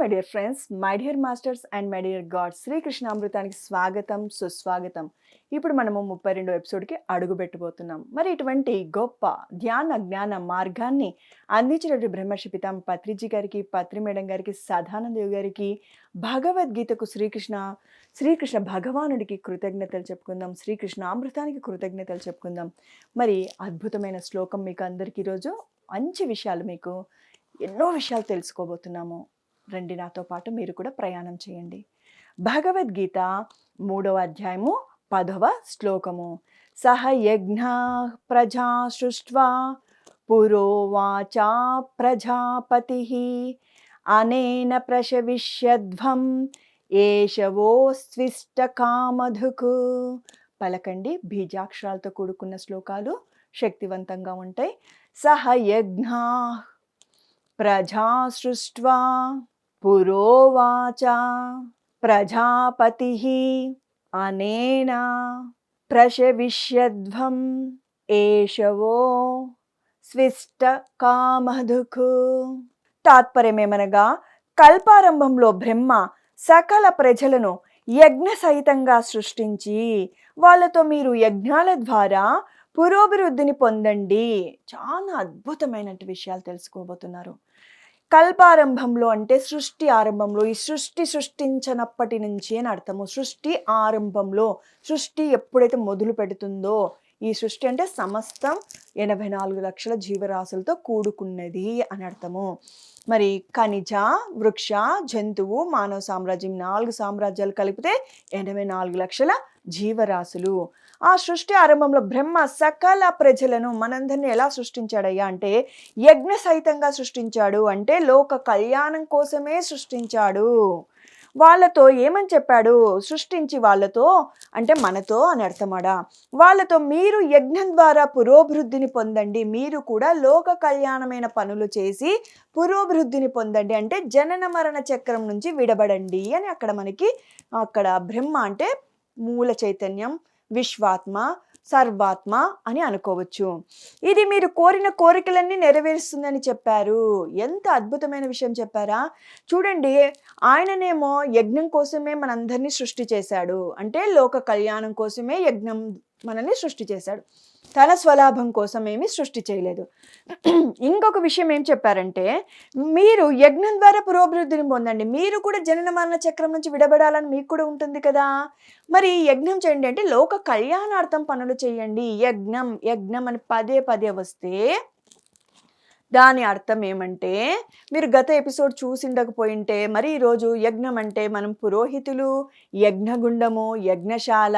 My dear friends my dear masters and my dear God శ్రీకృష్ణామృతానికి స్వాగతం సుస్వాగతం. ఇప్పుడు మనము ముప్పై రెండో ఎపిసోడ్కి అడుగు పెట్టబోతున్నాం. మరి ఇటువంటి గొప్ప ధ్యాన జ్ఞాన మార్గాన్ని అందించినటువంటి బ్రహ్మర్షి పితామ పత్రిజీ గారికి పత్రి మేడం గారికి సదానందేవ్ గారికి భగవద్గీతకు శ్రీకృష్ణ శ్రీకృష్ణ భగవానుడికి కృతజ్ఞతలు చెప్పుకుందాం శ్రీకృష్ణ అమృతానికి కృతజ్ఞతలు చెప్పుకుందాం. మరి అద్భుతమైన శ్లోకం మీకు అందరికీ ఈరోజు మంచి విషయాలు మీకు ఎన్నో విషయాలు తెలుసుకోబోతున్నాము. రండి నాతో పాటు మీరు కూడా ప్రయాణం చేయండి. భగవద్గీత మూడవ అధ్యాయము పదవ శ్లోకము. సహ యజ్ఞ ప్రజా సృష్వా పురోవాచా ప్రజాపతి అనేన ప్రశవిష్యధ్వం ఏషవోస్విష్ట కామధుకు. పలకండి బీజాక్షరాలతో కూడుకున్న శ్లోకాలు శక్తివంతంగా ఉంటాయి. సహ యజ్ఞా ప్రజా సృష్వా పురోవాచ ప్రజాపతి అనేన ప్రశవిష్యధ్వం ఏషవో స్విష్ట కామధుకు తాత్పర్యమేమనగా కల్పారంభంలో బ్రహ్మ సకల ప్రజలను యజ్ఞ సహితంగా సృష్టించి వాళ్ళతో మీరు యజ్ఞాల ద్వారా పురోభివృద్ధిని పొందండి. చాలా అద్భుతమైన విషయాలు తెలుసుకోబోతున్నారు. కల్పారంభంలో అంటే సృష్టి ఆరంభంలో ఈ సృష్టి సృష్టించనప్పటి నుంచి అని అర్థము. సృష్టి ఆరంభంలో సృష్టి ఎప్పుడైతే మొదలు పెడుతుందో ఈ సృష్టి అంటే సమస్తం ఎనభై నాలుగు లక్షల జీవరాశులతో కూడుకున్నది అని అర్థము. మరి ఖనిజ వృక్ష జంతువు మానవ సామ్రాజ్యం నాలుగు సామ్రాజ్యాలు కలిపితే ఎనభై నాలుగు లక్షల జీవరాశులు. ఆ సృష్టి ఆరంభంలో బ్రహ్మ సకల ప్రజలను మనందరినీ ఎలా సృష్టించాడయ్యా అంటే యజ్ఞ సహితంగా సృష్టించాడు అంటే లోక కళ్యాణం కోసమే సృష్టించాడు. వాళ్ళతో ఏమని చెప్పాడు? సృష్టించి వాళ్ళతో అంటే మనతో అని అర్థమాడా? వాళ్ళతో మీరు యజ్ఞం ద్వారా పురోభివృద్ధిని పొందండి. మీరు కూడా లోక కళ్యాణమైన పనులు చేసి పురోభివృద్ధిని పొందండి. అంటే జనన మరణ చక్రం నుంచి విడబడండి అని అక్కడ మనకి అక్కడ బ్రహ్మ అంటే మూల చైతన్యం విశ్వాత్మ సర్వాత్మ అని అనుకోవచ్చు. ఇది మీరు కోరిన కోరికలన్నీ నెరవేరుస్తుందని చెప్పారు. ఎంత అద్భుతమైన విషయం చెప్పారా? చూడండి ఆయననేమో యజ్ఞం కోసమే మనందరినీ సృష్టి చేశాడు. అంటే లోక కళ్యాణం కోసమే యజ్ఞం మనల్ని సృష్టి చేశాడు. తన స్వలాభం కోసం ఏమీ సృష్టి చేయలేదు. ఇంకొక విషయం ఏం చెప్పారంటే మీరు యజ్ఞం ద్వారా పురోభివృద్ధిని పొందండి. మీరు కూడా జనన మరణ చక్రం నుంచి విడబడాలని మీకు కూడా ఉంటుంది కదా. మరి యజ్ఞం చేయండి అంటే లోక కళ్యాణార్థం పనులు చేయండి. యజ్ఞం యజ్ఞం అని పదే పదే వస్తే దాని అర్థం ఏమంటే మీరు గత ఎపిసోడ్ చూసిండకపోయింటే మరి ఈరోజు యజ్ఞం అంటే మనం పురోహితులు యజ్ఞగుండము యజ్ఞశాల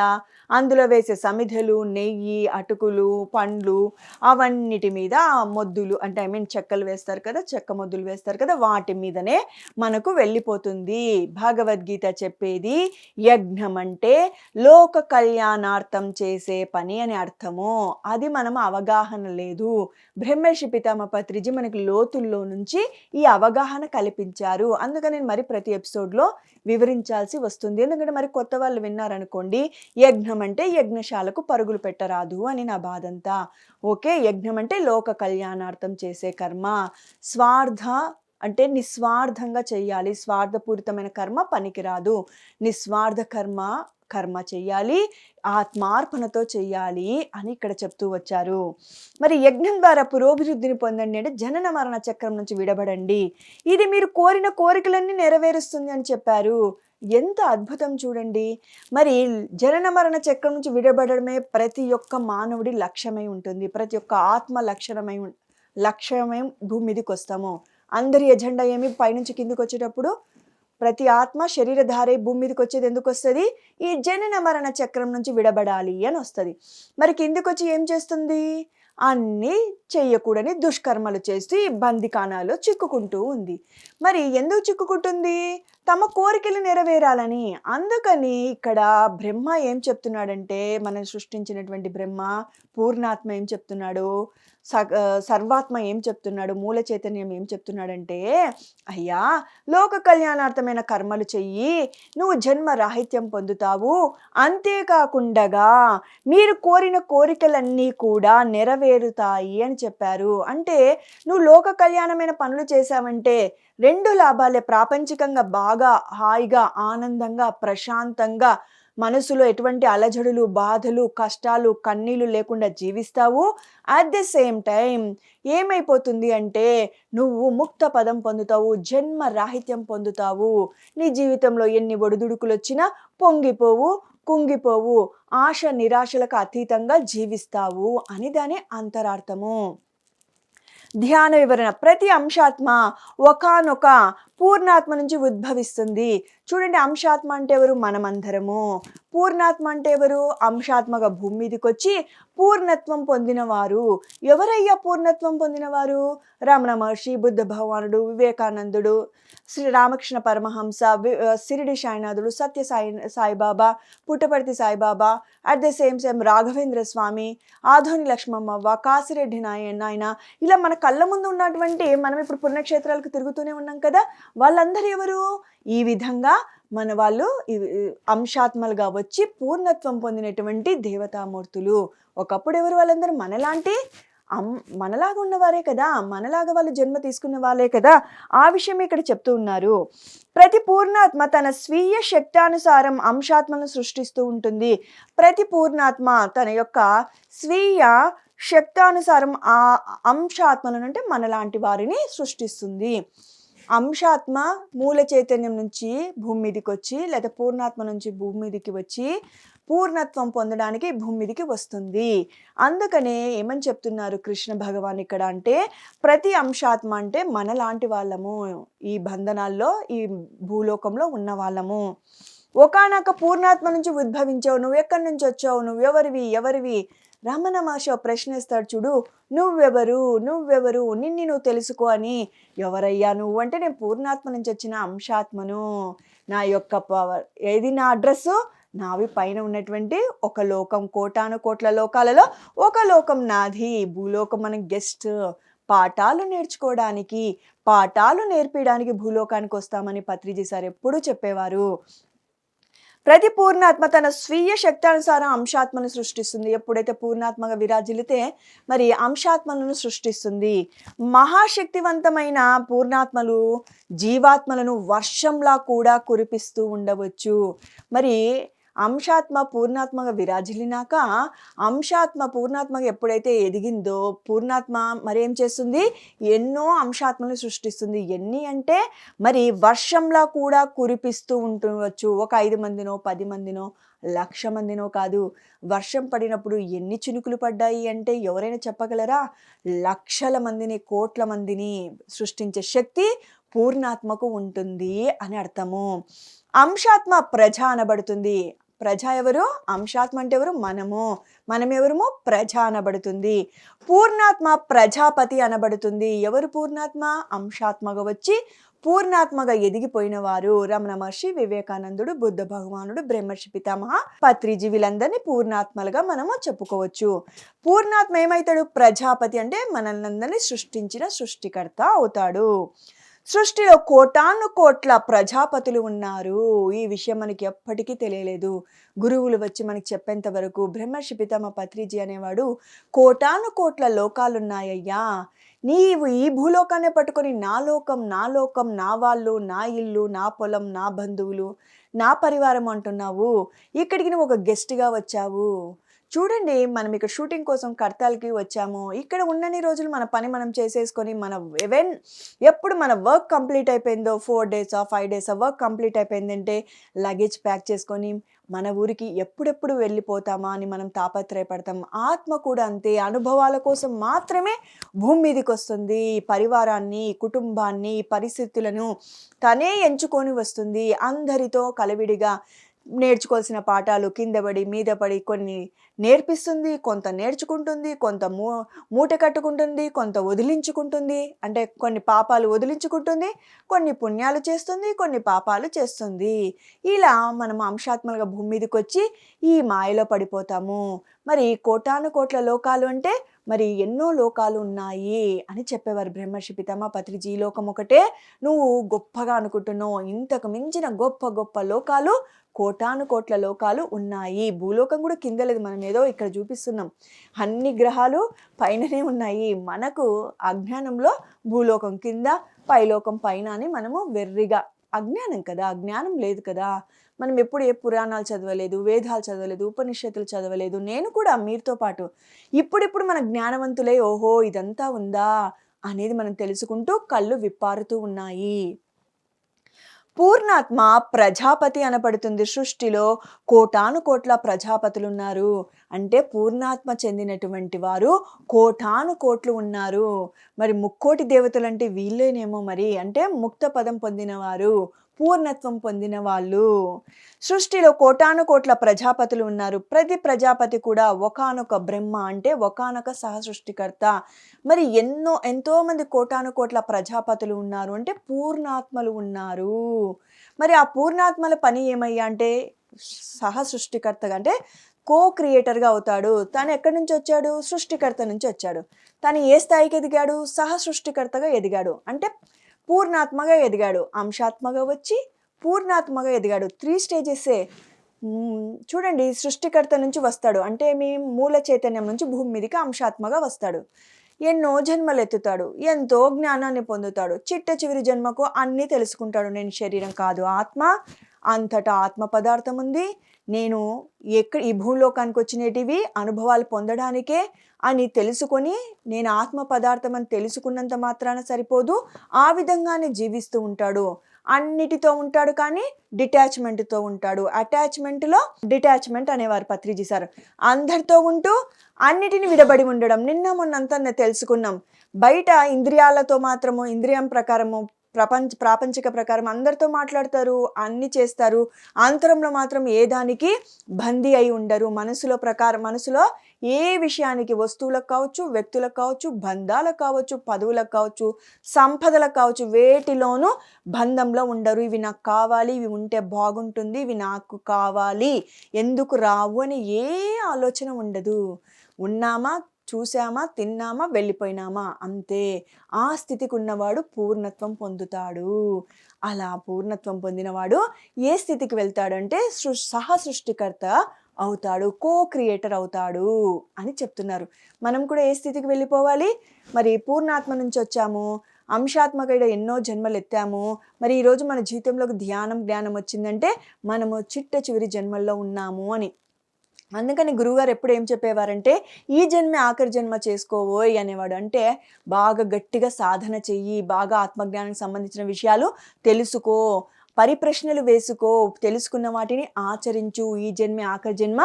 అందులో వేసే సమిధలు నెయ్యి అటుకులు పండ్లు అవన్నిటి మీద మొద్దులు అంటే ఐ మీన్ చెక్కలు వేస్తారు కదా చెక్క మొద్దులు వేస్తారు కదా వాటి మీదనే మనకు వెళ్ళిపోతుంది. భగవద్గీత చెప్పేది యజ్ఞం అంటే లోక కళ్యాణార్థం చేసే పని అని అర్థము. అది మనం అవగాహన లేదు. బ్రహ్మర్షి పితామ పత్రిజీ మనకి లోతుల్లో నుంచి ఈ అవగాహన కల్పించారు. అందుకని నేను మరి ప్రతి ఎపిసోడ్లో వివరించాల్సి వస్తుంది. ఎందుకంటే మరి కొత్త వాళ్ళు విన్నారనుకోండి యజ్ఞం అంటే యజ్ఞశాలకు పరుగులు పెట్టరాదు అని నా బాధంతా. ఓకే? యజ్ఞం అంటే లోక కళ్యాణార్థం చేసే కర్మ. స్వార్థ అంటే నిస్వార్థంగా చేయాలి. స్వార్థపూరితమైన కర్మ పనికిరాదు. నిస్వార్థ కర్మ కర్మ చేయాలి ఆత్మార్పణతో చేయాలి అని ఇక్కడ చెప్తూ వచ్చారు. మరి యజ్ఞం ద్వారా పురోభివృద్ధిని పొందండి అంటే జనన మరణ చక్రం నుంచి విడబడండి ఇది మీరు కోరిన కోరికలన్నీ నెరవేరుస్తుంది అని చెప్పారు. ఎంత అద్భుతం చూడండి. మరి జనన మరణ చక్రం నుంచి విడబడమే ప్రతి ఒక్క మానవుడి లక్ష్యమై ఉంటుంది. ప్రతి ఒక్క ఆత్మ లక్షణమై లక్ష్యమై భూమి మీదకి వస్తాము. అందరి ఎజెండా ఏమి పైనుంచి కిందికి వచ్చేటప్పుడు ప్రతి ఆత్మ శరీరధారే భూమి మీదకి వచ్చేది ఎందుకు వస్తుంది? ఈ జనన మరణ చక్రం నుంచి విడబడాలి అని వస్తుంది. మరి కిందికి వచ్చి ఏం చేస్తుంది? అన్నీ చేయకూడని దుష్కర్మలు చేస్తూ ఈ బందికానాలో చిక్కుకుంటూ ఉంది. మరి ఎందుకు చిక్కుకుంటుంది? తమ కోరికలు నెరవేరాలని. అందుకని ఇక్కడ బ్రహ్మ ఏం చెప్తున్నాడంటే మనం సృష్టించినటువంటి బ్రహ్మ పూర్ణాత్మ ఏం చెప్తున్నాడు? సర్వాత్మ ఏం చెప్తున్నాడు? మూల చైతన్యం ఏం చెప్తున్నాడంటే అయ్యా లోక కళ్యాణార్థమైన కర్మలు చెయ్యి నువ్వు జన్మ రాహిత్యం పొందుతావు. అంతేకాకుండగా మీరు కోరిన కోరికలన్నీ కూడా నెరవేరుతాయి అని చెప్పారు. అంటే నువ్వు లోక కళ్యాణమైన పనులు చేశావంటే రెండు లాభాలే. ప్రాపంచికంగా బాగా హాయిగా ఆనందంగా ప్రశాంతంగా మనసులో ఎటువంటి అలజడులు బాధలు కష్టాలు కన్నీళ్ళు లేకుండా జీవిస్తావు? అట్ ది సేమ్ టైం ఏమైపోతుంది అంటే నువ్వు ముక్త పదం పొందుతావు జన్మ రాహిత్యం పొందుతావు. నీ జీవితంలో ఎన్ని ఒడిదుడుకులు వచ్చినా పొంగిపోవు కుంగిపోవు ఆశ నిరాశలకు అతీతంగా జీవిస్తావు అని దాని అంతరార్థము. ధ్యాన వివరణ. ప్రతి అంశాత్మ ఒకానొక పూర్ణాత్మ నుంచి ఉద్భవిస్తుంది. చూడండి అంశాత్మ అంటే ఎవరు? మనమందరము. పూర్ణాత్మ అంటే ఎవరు? అంశాత్మగా భూమి మీదకి వచ్చి పూర్ణత్వం పొందినవారు. ఎవరయ్యా పూర్ణత్వం పొందినవారు? రమణ మహర్షి బుద్ధ భగవానుడు వివేకానందుడు శ్రీ రామకృష్ణ పరమహంస వి- సిరిడి సాయినాథుడు Satya Sai Saibaba Puttaparthi Saibaba at the same same Raghavendra Swami Adoni Lakshmammavva Kasireddy నాయ నాయన. ఇలా మన కళ్ళ ముందు ఉన్నటువంటి మనం ఇప్పుడు పుణ్యక్షేత్రాలకు తిరుగుతూనే ఉన్నాం కదా వాళ్ళందరూ ఎవరు? ఈ విధంగా మన వాళ్ళు అంశాత్మలుగా వచ్చి పూర్ణత్వం పొందినటువంటి దేవతామూర్తులు. ఒకప్పుడు ఎవరు వాళ్ళందరూ? మనలాంటి అమ్ మనలాగా ఉన్నవారే కదా మనలాగా వాళ్ళు జన్మ తీసుకున్న వాళ్ళే కదా. ఆ విషయం ఇక్కడ చెప్తూ ఉన్నారు. ప్రతి పూర్ణాత్మ తన స్వీయ శక్తానుసారం అంశాత్మను సృష్టిస్తూ ఉంటుంది. ప్రతి పూర్ణాత్మ తన యొక్క స్వీయ శక్తానుసారం ఆ అంశాత్మలను అంటే మనలాంటి వారిని సృష్టిస్తుంది. అంశాత్మ మూల చైతన్యం నుంచి భూమి మీదకి వచ్చి లేదా పూర్ణాత్మ నుంచి భూమి మీదకి వచ్చి పూర్ణత్వం పొందడానికి భూమి మీదకి వస్తుంది. అందుకనే ఏమని చెప్తున్నారు కృష్ణ భగవాన్ ఇక్కడ అంటే ప్రతి అంశాత్మ అంటే మనలాంటి వాళ్ళము. ఈ బంధనాల్లో ఈ భూలోకంలో ఉన్న వాళ్ళము ఒకనొక పూర్ణాత్మ నుంచి ఉద్భవించావు నువ్వు ఎక్కడి నుంచి వచ్చావు నువ్వు ఎవరివి ఎవరివి? రమణ మహర్షి ప్రశ్నిస్తాడు చూడు నువ్వెవరు? నువ్వెవరు? నిన్ను నువ్వు తెలుసుకో అని ఎవరయ్యా నువ్వు? అంటే నేను పూర్ణాత్మ నుంచి వచ్చిన అంశాత్మను. నా యొక్క పవర్ ఏది? నా అడ్రస్ నావి పైన ఉన్నటువంటి ఒక లోకం కోటాను కోట్ల లోకాలలో ఒక లోకం నాది. భూలోకం మన గెస్ట్ పాఠాలు నేర్చుకోవడానికి పాఠాలు నేర్పించడానికి భూలోకానికి వస్తామని పత్రిజీ సార్ ఎప్పుడూ చెప్పేవారు. ప్రతి పూర్ణాత్మ తన స్వీయ శక్తానుసారం అంశాత్మను సృష్టిస్తుంది. ఎప్పుడైతే పూర్ణాత్మగా విరాజిల్లితే మరి అంశాత్మలను సృష్టిస్తుంది. మహాశక్తివంతమైన పూర్ణాత్మలు జీవాత్మలను వర్షంలా కూడా కురిపిస్తూ ఉండవచ్చు. మరి అంశాత్మ పూర్ణాత్మగా విరాజిల్లినాక అంశాత్మ పూర్ణాత్మగా ఎప్పుడైతే ఎదిగిందో పూర్ణాత్మ మరి ఏం చేస్తుంది? ఎన్నో అంశాత్మలను సృష్టిస్తుంది. ఎన్ని అంటే మరి వర్షంలా కూడా కురిపిస్తూ ఉంటుండవచ్చు ఒక ఐదు మందినో పది మందినో లక్ష మందినో కాదు. వర్షం పడినప్పుడు ఎన్ని చినుకులు పడ్డాయి అంటే ఎవరైనా చెప్పగలరా? లక్షల మందిని కోట్ల మందిని సృష్టించే శక్తి పూర్ణాత్మకు ఉంటుంది అని అర్థము. అంశాత్మ ప్రజ అనబడుతుంది. ప్రజ ఎవరు? అంశాత్మ అంటే ఎవరు? మనము. మనం ఎవరము? ప్రజ అనబడుతుంది. పూర్ణాత్మ ప్రజాపతి అనబడుతుంది. ఎవరు పూర్ణాత్మ? అంశాత్మగా వచ్చి పూర్ణాత్మగా ఎదిగిపోయిన వారు. రమణ మహర్షి వివేకానందుడు బుద్ధ భగవానుడు బ్రహ్మర్షి పితామహ పత్రిజీ వీళ్ళందరినీ పూర్ణాత్మలుగా మనము చెప్పుకోవచ్చు. పూర్ణాత్మ ఏమవుతాడు ప్రజాపతి అంటే మనల్ని సృష్టించిన సృష్టికర్త అవుతాడు. సృష్టిలో కోటాను కోట్ల ప్రజాపతులు ఉన్నారు. ఈ విషయం మనకి ఎప్పటికీ తెలియలేదు. గురువులు వచ్చి మనకి చెప్పేంత వరకు బ్రహ్మర్షి పితామ పత్రిజీ అనేవాడు కోటాను కోట్ల లోకాలున్నాయ్యా. నీవు ఈ భూలోకాన్ని పట్టుకొని నా లోకం నా లోకం నా వాళ్ళు నా ఇల్లు నా పొలం నా బంధువులు నా పరివారం అంటున్నావు. ఇక్కడికి నువ్వు ఒక గెస్ట్గా వచ్చావు. చూడండి మనం ఇక్కడ షూటింగ్ కోసం కర్తాలకి వచ్చాము. ఇక్కడ ఉన్నన్ని రోజులు మన పని మనం చేసేసుకొని మన ఎవెన్ ఎప్పుడు మన వర్క్ కంప్లీట్ అయిపోయిందో four days five days work complete అయిపోయిందంటే లగేజ్ ప్యాక్ చేసుకొని మన ఊరికి ఎప్పుడెప్పుడు వెళ్ళిపోతామా అని మనం తాపత్రయపడతాం. ఆత్మ కూడా అంతే. అనుభవాల కోసం మాత్రమే భూమి మీదకి వస్తుంది. పరివారాన్ని కుటుంబాన్ని పరిస్థితులను తనే ఎంచుకొని వస్తుంది. అందరితో కలవిడిగా నేర్చుకోవాల్సిన పాఠాలు కింద పడి మీద పడి కొన్ని నేర్పిస్తుంది కొంత నేర్చుకుంటుంది కొంత మూ మూట కట్టుకుంటుంది కొంత వదిలించుకుంటుంది. అంటే కొన్ని పాపాలు వదిలించుకుంటుంది కొన్ని పుణ్యాలు చేస్తుంది కొన్ని పాపాలు చేస్తుంది. ఇలా మనం అంశాత్మలుగా భూమి మీదకి వచ్చి ఈ మాయలో పడిపోతాము. మరి కోటాను కోట్ల లోకాలు అంటే మరి ఎన్నో లోకాలు ఉన్నాయి అని చెప్పేవారు బ్రహ్మర్షి పితామ పత్రిజీ. ఈ లోకం ఒకటే. నువ్వు గొప్పగా అనుకుంటున్నావు. ఇంతకు మించిన గొప్ప గొప్ప లోకాలు కోటాను కోట్ల లోకాలు ఉన్నాయి. భూలోకం కూడా కింద లేదు. మనం ఏదో ఇక్కడ చూపిస్తున్నాం. అన్ని గ్రహాలు పైననే ఉన్నాయి. మనకు అజ్ఞానంలో భూలోకం కింద పైలోకం పైన అని మనము వెర్రిగా అజ్ఞానం కదా అజ్ఞానం లేదు కదా. మనం ఎప్పుడు ఏ పురాణాలు చదవలేదు వేదాలు చదవలేదు ఉపనిషత్తులు చదవలేదు. నేను కూడా మీరుతో పాటు ఇప్పుడిప్పుడు మన జ్ఞానవంతులే ఓహో ఇదంతా ఉందా అనేది మనం తెలుసుకుంటూ కళ్ళు విప్పారుతూ ఉన్నాయి. పూర్ణాత్మ ప్రజాపతి అనబడుతుంది. సృష్టిలో కోటాను కోట్ల ప్రజాపతులు ఉన్నారు అంటే పూర్ణాత్మ చెందినటువంటి వారు కోటాను కోట్లు ఉన్నారు. మరి ముక్కోటి దేవతలు అంటే వీళ్ళేనేమో మరి? అంటే ముక్త పదం పొందినవారు. పూర్ణత్వం పొందిన వాళ్ళు. సృష్టిలో కోటాను కోట్ల ప్రజాపతులు ఉన్నారు. ప్రతి ప్రజాపతి కూడా ఒకానొక బ్రహ్మ అంటే ఒకానొక సహ సృష్టికర్త మరి ఎన్నో ఎంతో మంది కోటాను కోట్ల ప్రజాపతులు ఉన్నారు అంటే పూర్ణాత్మలు ఉన్నారు. మరి ఆ పూర్ణాత్మల పని ఏమయ్యా అంటే సహ సృష్టికర్తగా అంటే కో క్రియేటర్గా అవుతాడు. తను ఎక్కడి నుంచి వచ్చాడు? సృష్టికర్త నుంచి వచ్చాడు. తను ఏ స్థాయికి ఎదిగాడు? సహ సృష్టికర్తగా ఎదిగాడు. అంటే పూర్ణాత్మగా ఎదిగాడు. అంశాత్మగా వచ్చి పూర్ణాత్మగా ఎదిగాడు. త్రీ స్టేజెసే చూడండి సృష్టికర్త నుంచి వస్తాడు. అంటే మీ మూల చైతన్యం నుంచి భూమి మీదకి అంశాత్మగా వస్తాడు. ఎన్నో జన్మలు ఎత్తుతాడు. ఎంతో జ్ఞానాన్ని పొందుతాడు. చిట్ట చివరి జన్మకు అన్నీ తెలుసుకుంటాడు. నేను శరీరం కాదు ఆత్మ. అంతటా ఆత్మ పదార్థం ఉంది. నేను ఎక్కడ ఈ భూలోకానికి వచ్చినటివి అనుభవాలు పొందడానికే అని తెలుసుకొని నేను ఆత్మ పదార్థం అని తెలుసుకున్నంత మాత్రాన సరిపోదు. ఆ విధంగానే జీవిస్తూ ఉంటాడు. అన్నిటితో ఉంటాడు కానీ డిటాచ్మెంట్తో ఉంటాడు. అటాచ్మెంట్లో డిటాచ్మెంట్ అనేవారు పత్రిజీ సార్. అందరితో ఉంటూ అన్నిటిని విడబడి ఉండడం. నిన్న మొన్నంతా తెలుసుకున్నాం. బయట ఇంద్రియాలతో మాత్రము ఇంద్రియం ప్రకారము ప్రపంచ ప్రాపంచిక ప్రకారం అందరితో మాట్లాడతారు అన్ని చేస్తారు. అంతరంలో మాత్రం ఏ దానికి బందీ అయి ఉండరు. మనసులో ప్రకారం మనసులో ఏ విషయానికి వస్తువులకు కావచ్చు వ్యక్తులకు కావచ్చు బంధాలకు కావచ్చు పదవులకు కావచ్చు సంపదలకు కావచ్చు వేటిలోనూ బంధంలో ఉండరు. ఇవి నాకు కావాలి ఇవి ఉంటే బాగుంటుంది ఇవి నాకు కావాలి. ఎందుకు రావు అని ఏ ఆలోచన ఉండదు. ఉన్నామా చూసామా తిన్నామా వెళ్ళిపోయినామా? అంతే. ఆ స్థితికి ఉన్నవాడు పూర్ణత్వం పొందుతాడు. అలా పూర్ణత్వం పొందినవాడు ఏ స్థితికి వెళ్తాడంటే సృ సహ సృష్టికర్త అవుతాడు కో క్రియేటర్ అవుతాడు అని చెప్తున్నారు. మనం కూడా ఏ స్థితికి వెళ్ళిపోవాలి? మరి పూర్ణాత్మ నుంచి వచ్చాము అంశాత్మకైన ఎన్నో జన్మలు ఎత్తాము. మరి ఈరోజు మన జీవితంలోకి ధ్యానం జ్ఞానం వచ్చిందంటే మనము చిట్ట చివరి జన్మల్లో ఉన్నాము అని. అందుకని గురువుగారు ఎప్పుడు ఏం చెప్పేవారంటే ఈ జన్మే ఆఖరి జన్మ చేసుకోవోయ్ అనేవాడు. అంటే బాగా గట్టిగా సాధన చెయ్యి బాగా ఆత్మజ్ఞానానికి సంబంధించిన విషయాలు తెలుసుకో. పరిప్రశ్నలు వేసుకో తెలుసుకున్న వాటిని ఆచరించు. ఈ జన్మ ఆఖరి జన్మ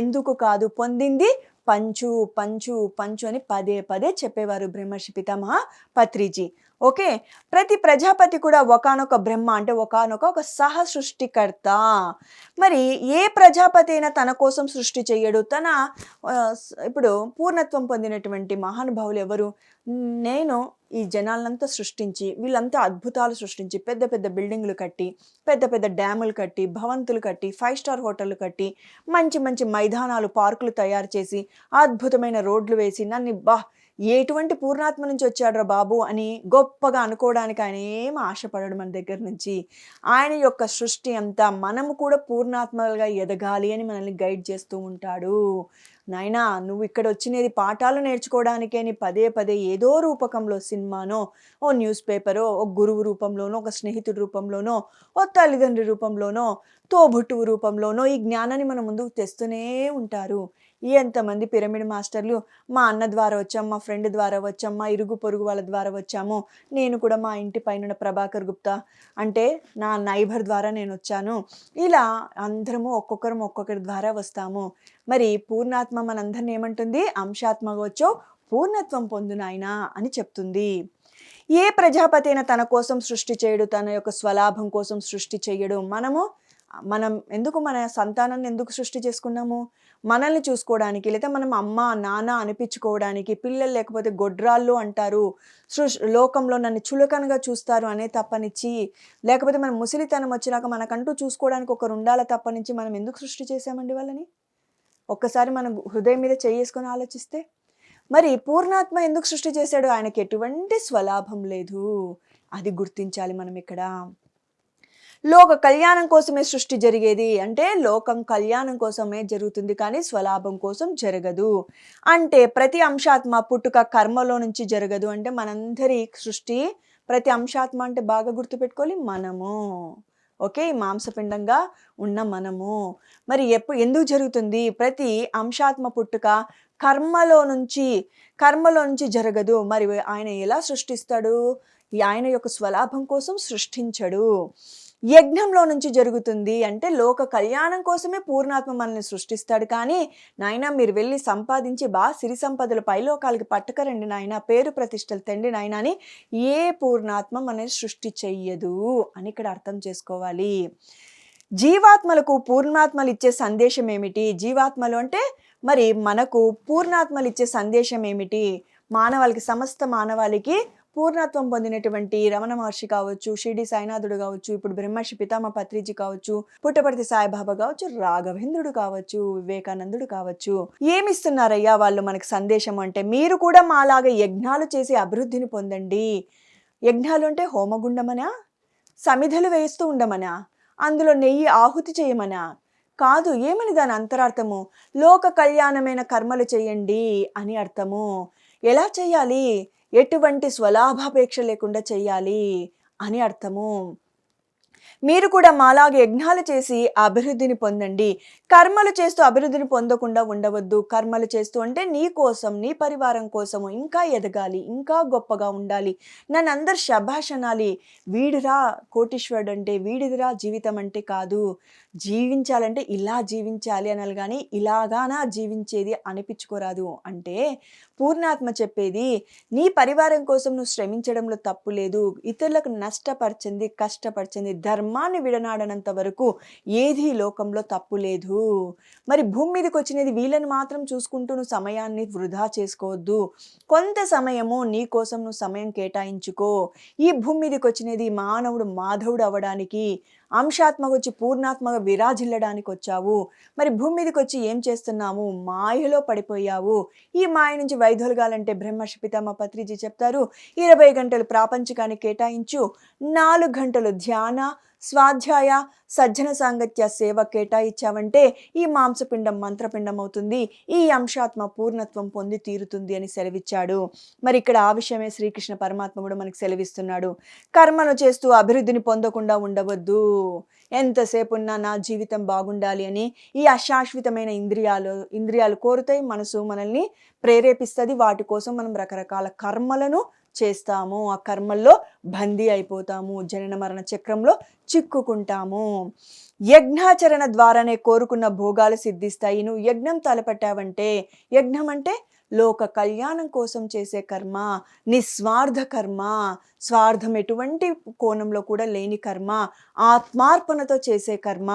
ఎందుకు కాదు? పొందింది పంచు పంచు పంచు అని పదే పదే చెప్పేవారు బ్రహ్మర్షి పితామహ పత్రిజీ. ఓకే? ప్రతి ప్రజాపతి కూడా ఒకానొక బ్రహ్మ అంటే ఒకానొక ఒక సహ సృష్టికర్త మరి ఏ ప్రజాపతి అయినా తన కోసం సృష్టి చేయడు. తన ఇప్పుడు పూర్ణత్వం పొందినటువంటి మహానుభావులు ఎవరు? నేను ఈ జనాలంతా సృష్టించి వీళ్ళంతా అద్భుతాలు సృష్టించి పెద్ద పెద్ద బిల్డింగ్లు కట్టి పెద్ద పెద్ద డ్యాములు కట్టి భవంతులు కట్టి ఫైవ్ స్టార్ హోటళ్ళు కట్టి మంచి మంచి మైదానాలు పార్కులు తయారు చేసి అద్భుతమైన రోడ్లు వేసి నన్ను బా ఎటువంటి పూర్ణాత్మ నుంచి వచ్చాడ్రా బాబు అని గొప్పగా అనుకోవడానికి ఆయన ఏం ఆశపడడు మన దగ్గర నుంచి. ఆయన యొక్క సృష్టి అంతా మనము కూడా పూర్ణాత్మలుగా ఎదగాలి అని మనల్ని గైడ్ చేస్తూ ఉంటాడు. నాయనా నువ్వు ఇక్కడ వచ్చినది పాఠాలు నేర్చుకోవడానికే నీ పదే పదే ఏదో రూపకంలో సినిమానో ఓ న్యూస్ పేపరో ఓ గురువు రూపంలోనో ఒక స్నేహితుడి రూపంలోనో ఓ తల్లిదండ్రి రూపంలోనో తోబుట్టువు రూపంలోనో ఈ జ్ఞానాన్ని మన ముందుకు తెస్తూనే ఉంటారు. ఎంతమంది పిరమిడ్ మాస్టర్లు మా అన్న ద్వారా వచ్చాం మా ఫ్రెండ్ ద్వారా వచ్చాం మా ఇరుగు పొరుగు వాళ్ళ ద్వారా వచ్చాము నేను కూడా మా ఇంటి పైన ప్రభాకర్ గుప్తా అంటే నా నైబర్ ద్వారా నేను వచ్చాను. ఇలా అందరము ఒక్కొక్కరం ఒక్కొక్కరి ద్వారా వస్తాము. మరి పూర్ణాత్మ మనందరిని ఏమంటుంది? అంశాత్మగా వచ్చో పూర్ణత్వం పొందునాయనా అని చెప్తుంది. ఏ ప్రజాపతి అయినా తన కోసం సృష్టి చేయడు తన యొక్క స్వలాభం కోసం సృష్టి చేయడు. మనము మనం ఎందుకు మన సంతానాన్ని ఎందుకు సృష్టి చేసుకున్నాము? మనల్ని చూసుకోవడానికి లేదా మనం అమ్మ నాన్న అనిపించుకోవడానికి పిల్లలు లేకపోతే గొడ్రాళ్ళు అంటారు సృష్ లోకంలో నన్ను చులకనగా చూస్తారు అనే తప్పనిచ్చి లేకపోతే మనం ముసలితనం వచ్చినాక మనకంటూ చూసుకోవడానికి ఒకరు ఉండాల తప్పనిచ్చి మనం ఎందుకు సృష్టి చేశామండి వాళ్ళని? ఒక్కసారి మనం హృదయం మీద చేసుకొని ఆలోచిస్తే మరి పూర్ణాత్మ ఎందుకు సృష్టి చేశాడు? ఆయనకి ఎటువంటి స్వలాభం లేదు. అది గుర్తించాలి మనం ఇక్కడ. లోక కళ్యాణం కోసమే సృష్టి జరిగేది అంటే లోకం కళ్యాణం కోసమే జరుగుతుంది కానీ స్వలాభం కోసం జరగదు. అంటే ప్రతి అంశాత్మ పుట్టుక కర్మలో నుంచి జరగదు అంటే మనందరి సృష్టి ప్రతి అంశాత్మ అంటే బాగా గుర్తుపెట్టుకోవాలి మనము. ఓకే? ఈ మాంసపిండంగా ఉన్న మనము. మరి ఎప్పుడు ఎందుకు జరుగుతుంది? ప్రతి అంశాత్మ పుట్టుక కర్మలో నుంచి కర్మలో నుంచి జరగదు. మరి ఆయన ఎలా సృష్టిస్తాడు? ఈ ఆయన యొక్క స్వలాభం కోసం సృష్టించడు. యజ్ఞంలో నుంచి జరుగుతుంది అంటే లోక కళ్యాణం కోసమే పూర్ణాత్మ మనల్ని సృష్టిస్తాడు. కానీ నాయన మీరు వెళ్ళి సంపాదించి బాగా సిరి సంపదలు పైలోకాలకి పట్టుకరండి నాయన. పేరు ప్రతిష్టలు తెండి నాయన అని ఏ పూర్ణాత్మ మనల్ని సృష్టి చెయ్యదు అని ఇక్కడ అర్థం చేసుకోవాలి. జీవాత్మలకు పూర్ణాత్మలు ఇచ్చే సందేశం ఏమిటి? జీవాత్మలు అంటే మరి మనకు పూర్ణాత్మలు ఇచ్చే సందేశం ఏమిటి? మానవాళికి సమస్త మానవాళికి పూర్ణత్వం పొందినటువంటి రమణ మహర్షి కావచ్చు షిరిడి సాయినాథుడు కావచ్చు ఇప్పుడు బ్రహ్మర్షి పితామ పత్రిజీ కావచ్చు పుట్టపర్తి సాయిబాబా కావచ్చు రాఘవేంద్రుడు కావచ్చు వివేకానందుడు కావచ్చు. ఏమిస్తున్నారయ్యా వాళ్ళు మనకు సందేశం అంటే మీరు కూడా మాలాగా యజ్ఞాలు చేసి అభివృద్ధిని పొందండి. యజ్ఞాలు అంటే హోమగుండమనా? సమిధలు వేస్తూ ఉండమనా? అందులో నెయ్యి ఆహుతి చేయమనా? కాదు ఏమని దాని అంతరార్థము? లోక కళ్యాణమైన కర్మలు చేయండి అని అర్థము. ఎలా చేయాలి? ఎటువంటి స్వలాభాపేక్ష లేకుండా చేయాలి అని అర్థము. మీరు కూడా మాలాగా యజ్ఞాలు చేసి అభివృద్ధిని పొందండి. కర్మలు చేస్తూ అభివృద్ధిని పొందకుండా ఉండవద్దు. కర్మలు చేస్తూ అంటే నీ కోసం నీ పరివారం కోసము ఇంకా ఎదగాలి ఇంకా గొప్పగా ఉండాలి. నన్ను అందరు శభాషణాలి. వీడిరా కోటీశ్వరుడు అంటే వీడిదిరా జీవితం అంటే కాదు. జీవించాలంటే ఇలా జీవించాలి అనాలి కానీ ఇలాగానా జీవించేది అనిపించుకోరాదు. అంటే పూర్ణాత్మ చెప్పేది నీ పరివారం కోసం నువ్వు శ్రమించడంలో తప్పు లేదు. ఇతరులకు నష్టపరిచింది కష్టపరిచింది ధర్మాన్ని విడనాడనంత వరకు ఏది లోకంలో తప్పు లేదు. మరి భూమి మీదకి వచ్చినది వీళ్ళని మాత్రం చూసుకుంటూ నువ్వు సమయాన్ని వృధా చేసుకోవద్దు. కొంత సమయము నీ కోసం నువ్వు సమయం కేటాయించుకో. ఈ భూమి మీదకి వచ్చినది మానవుడు మాధవుడు అవ్వడానికి అంశాత్మక వచ్చి పూర్ణాత్మగా విరాజిల్లడానికి వచ్చావు మరి భూమి మీదకి వచ్చి ఏం చేస్తున్నాము మాయలో పడిపోయావు. ఈ మాయ నుంచి వైదొలగాలంటే బ్రహ్మర్షి పితామ పత్రిజీ చెప్తారు. ఇరవై గంటలు ప్రాపంచికాన్ని కేటాయించు. నాలుగు గంటలు ధ్యాన స్వాధ్యాయ సజ్జన సాంగత్య సేవ కేటాయించావంటే ఈ మాంసపిండం మంత్రపిండం అవుతుంది ఈ అంశాత్మ పూర్ణత్వం పొంది తీరుతుంది అని సెలవిచ్చాడు. మరి ఇక్కడ ఆ విషయమే శ్రీకృష్ణ పరమాత్మ కూడా మనకి సెలవిస్తున్నాడు. కర్మను చేస్తూ అభివృద్ధిని పొందకుండా ఉండవద్దు. ఎంతసేపు ఉన్నా నా జీవితం బాగుండాలి అని ఈ అశాశ్వతమైన ఇంద్రియాలు ఇంద్రియాలు కోరుతాయి. మనసు మనల్ని ప్రేరేపిస్తుంది. వాటి కోసం మనం రకరకాల కర్మలను చేస్తాము ఆ కర్మల్లో బందీ అయిపోతాము జనన మరణ చక్రంలో చిక్కుకుంటాము. యజ్ఞాచరణ ద్వారానే కోరుకున్న భోగాలు సిద్ధిస్తాయి. నువ్వు యజ్ఞం తలపెట్టావంటే యజ్ఞం అంటే లోక కళ్యాణం కోసం చేసే కర్మ నిస్వార్థ కర్మ స్వార్థం ఎటువంటి కోణంలో కూడా లేని కర్మ ఆత్మార్పణతో చేసే కర్మ.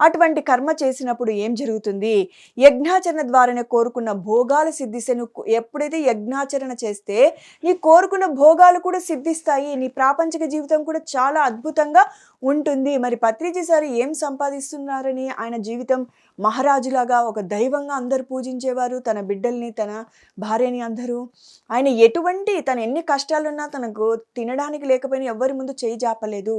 అటువంటి కర్మ చేసినప్పుడు ఏం జరుగుతుంది? యజ్ఞాచరణ ద్వారానే కోరుకున్న భోగాలు సిద్ధిస్తే నువ్వు ఎప్పుడైతే యజ్ఞాచరణ చేస్తే నీ కోరుకున్న భోగాలు కూడా సిద్ధిస్తాయి. నీ ప్రాపంచిక జీవితం కూడా చాలా అద్భుతంగా ఉంటుంది. మరి పత్రిజీ సార్ ఏం సంపాదిస్తున్నారని ఆయన జీవితం మహారాజులాగా ఒక దైవంగా అందరు పూజించేవారు తన బిడ్డల్ని తన భార్యని అందరూ. ఆయన ఎటువంటి తన ఎన్ని కష్టాలున్నా తనకు తినడానికి లేకపోయినా ఎవ్వరి ముందు చేయి జాపలేదు.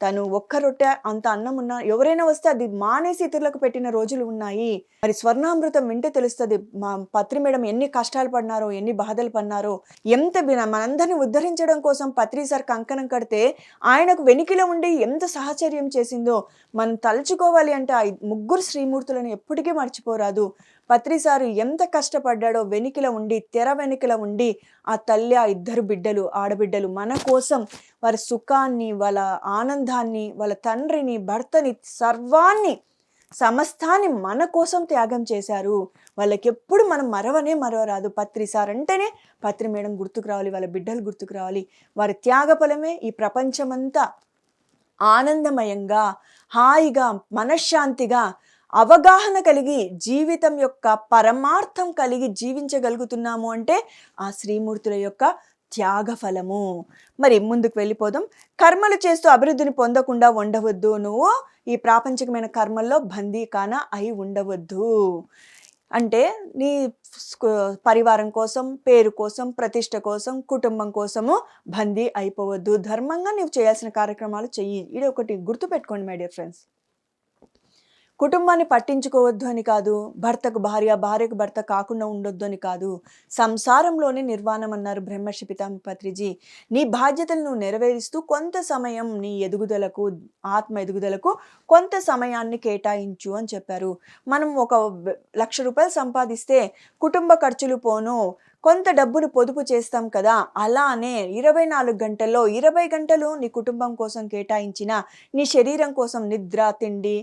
తను ఒక్క రొట్టె అంత అన్నం ఉన్నా ఎవరైనా వస్తే అది మానేసి ఇతరులకు పెట్టిన రోజులు ఉన్నాయి. మరి స్వర్ణామృతం వింటే తెలుస్తుంది మా పత్రి మేడం ఎన్ని కష్టాలు పడినారో ఎన్ని బాధలు పడినారో ఎంత మనందరిని ఉద్ధరించడం కోసం పత్రి సార్ కంకణం కడితే ఆయనకు వెనికిలో ఉండి ఎంత సహచర్యం చేసిందో మనం తలుచుకోవాలి అంటే ఆ ముగ్గురు శ్రీమూర్తులను ఎప్పటికీ మర్చిపోరాదు. పత్రిసారు ఎంత కష్టపడ్డాడో వెనికిల ఉండి తెర వెనుకల ఉండి ఆ తల్లి ఆ ఇద్దరు బిడ్డలు ఆడబిడ్డలు మన కోసం వారి సుఖాన్ని వాళ్ళ ఆనందాన్ని వాళ్ళ తండ్రిని భర్తని సర్వాన్ని సమస్తాన్ని మన కోసం త్యాగం చేశారు. వాళ్ళకి ఎప్పుడు మనం మరవనే మరవరాదు. పత్రి సార్ అంటేనే పత్రి మేడం గుర్తుకు రావాలి వాళ్ళ బిడ్డలు గుర్తుకు రావాలి. వారి త్యాగ ఫలమే ఈ ప్రపంచమంతా ఆనందమయంగా హాయిగా మనశ్శాంతిగా అవగాహన కలిగి జీవితం యొక్క పరమార్థం కలిగి జీవించగలుగుతున్నాము అంటే ఆ శ్రీమూర్తుల యొక్క త్యాగ ఫలము మరి ముందుకు వెళ్ళిపోదాం. కర్మలు చేస్తూ అభివృద్ధిని పొందకుండా ఉండవద్దు నువ్వు. ఈ ప్రాపంచికమైన కర్మల్లో బందీ కాన అయి ఉండవద్దు. అంటే నీ పరివారం కోసం పేరు కోసం ప్రతిష్ట కోసం కుటుంబం కోసము బందీ అయిపోవద్దు. ధర్మంగా నీవు చేయాల్సిన కార్యక్రమాలు చెయ్యి. ఇది ఒకటి గుర్తుపెట్టుకోండి మై డియర్ ఫ్రెండ్స్ కుటుంబాన్ని పట్టించుకోవద్దు అని కాదు భర్తకు భార్య భార్యకు భర్త కాకుండా ఉండొద్దు అని కాదు. సంసారంలోనే నిర్వాణం అన్నారు బ్రహ్మర్షి పితాంపత్రిజీ నీ బాధ్యతలు నువ్వు నెరవేరుస్తూ కొంత సమయం నీ ఎదుగుదలకు ఆత్మ ఎదుగుదలకు కొంత సమయాన్ని కేటాయించు అని చెప్పారు. మనం ఒక లక్ష రూపాయలు సంపాదిస్తే కుటుంబ ఖర్చులు పోను కొంత డబ్బును పొదుపు చేస్తాం కదా? అలానే ఇరవై నాలుగు గంటల్లో ఇరవై గంటలు నీ కుటుంబం కోసం కేటాయించిన నీ శరీరం కోసం నిద్ర తిండి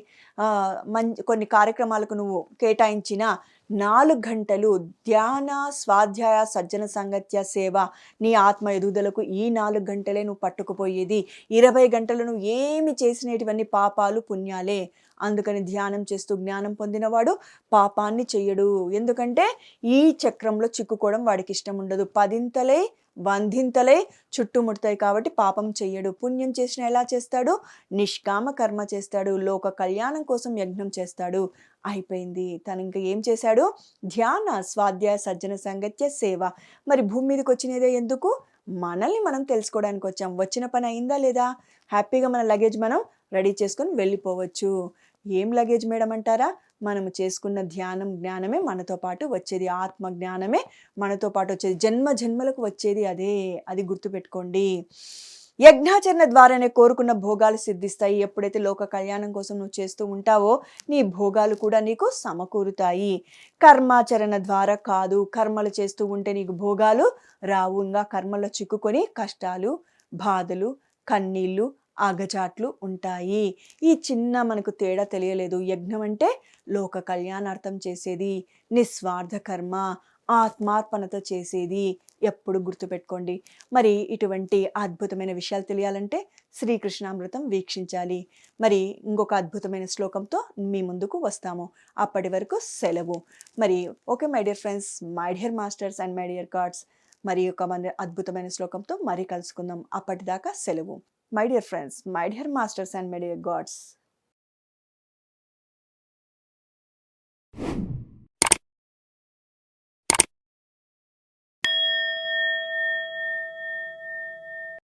మం కొన్ని కార్యక్రమాలకు నువ్వు కేటాయించిన నాలుగు గంటలు ధ్యాన స్వాధ్యాయ సజ్జన సంగత్య సేవ నీ ఆత్మ ఎదుగుదలకు ఈ నాలుగు గంటలే నువ్వు పట్టుకుపోయేది. ఇరవై గంటలు నువ్వు ఏమి చేసినటువంటి పాపాలు పుణ్యాలే. అందుకని ధ్యానం చేస్తూ జ్ఞానం పొందినవాడు పాపాన్ని చెయ్యడు. ఎందుకంటే ఈ చక్రంలో చిక్కుకోవడం వాడికి ఇష్టం ఉండదు. పదింతలై వంధింతలై చుట్టుముడతాయి కాబట్టి పాపం చెయ్యడు. పుణ్యం చేసిన ఎలా చేస్తాడు? నిష్కామ కర్మ చేస్తాడు. లోక కళ్యాణం కోసం యజ్ఞం చేస్తాడు. అయిపోయింది. తను ఇంకా ఏం చేశాడు? ధ్యాన స్వాధ్యాయ సజ్జన సంగత్య సేవ. మరి భూమి మీదకి వచ్చినదే ఎందుకు? మనల్ని మనం తెలుసుకోవడానికి వచ్చాం. వచ్చిన పని అయిందా లేదా? హ్యాపీగా మన లగేజ్ మనం రెడీ చేసుకొని వెళ్ళిపోవచ్చు. ఏం లగేజ్ మేడం అంటారా? మనము చేసుకున్న ధ్యానం జ్ఞానమే మనతో పాటు వచ్చేది ఆత్మ జ్ఞానమే మనతో పాటు వచ్చేది జన్మ జన్మలకు వచ్చేది అదే అది గుర్తుపెట్టుకోండి. యజ్ఞాచరణ ద్వారానే కోరుకున్న భోగాలు సిద్ధిస్తాయి. ఎప్పుడైతే లోక కళ్యాణం కోసం నువ్వు చేస్తూ ఉంటావో నీ భోగాలు కూడా నీకు సమకూరుతాయి. కర్మాచరణ ద్వారా కాదు కర్మలు చేస్తూ ఉంటే నీకు భోగాలు రావుగా కర్మలో చిక్కుకొని కష్టాలు బాధలు కన్నీళ్ళు ఆగజాట్లు ఉంటాయి. ఈ చిన్న మనకు తేడా తెలియలేదు. యజ్ఞం అంటే లోక కళ్యాణార్థం చేసేది నిస్వార్థ కర్మ ఆత్మార్పణతో చేసేది ఎప్పుడు గుర్తుపెట్టుకోండి. మరి ఇటువంటి అద్భుతమైన విషయాలు తెలియాలంటే శ్రీకృష్ణామృతం వీక్షించాలి. మరి ఇంకొక అద్భుతమైన శ్లోకంతో మీ ముందుకు వస్తాము. అప్పటి వరకు సెలవు. మరి okay my dear friends my dear masters and my dear gods మరి ఒక మన అద్భుతమైన శ్లోకంతో మరీ కలుసుకుందాం. అప్పటిదాకా సెలవు. My dear friends, my dear masters and my dear gods,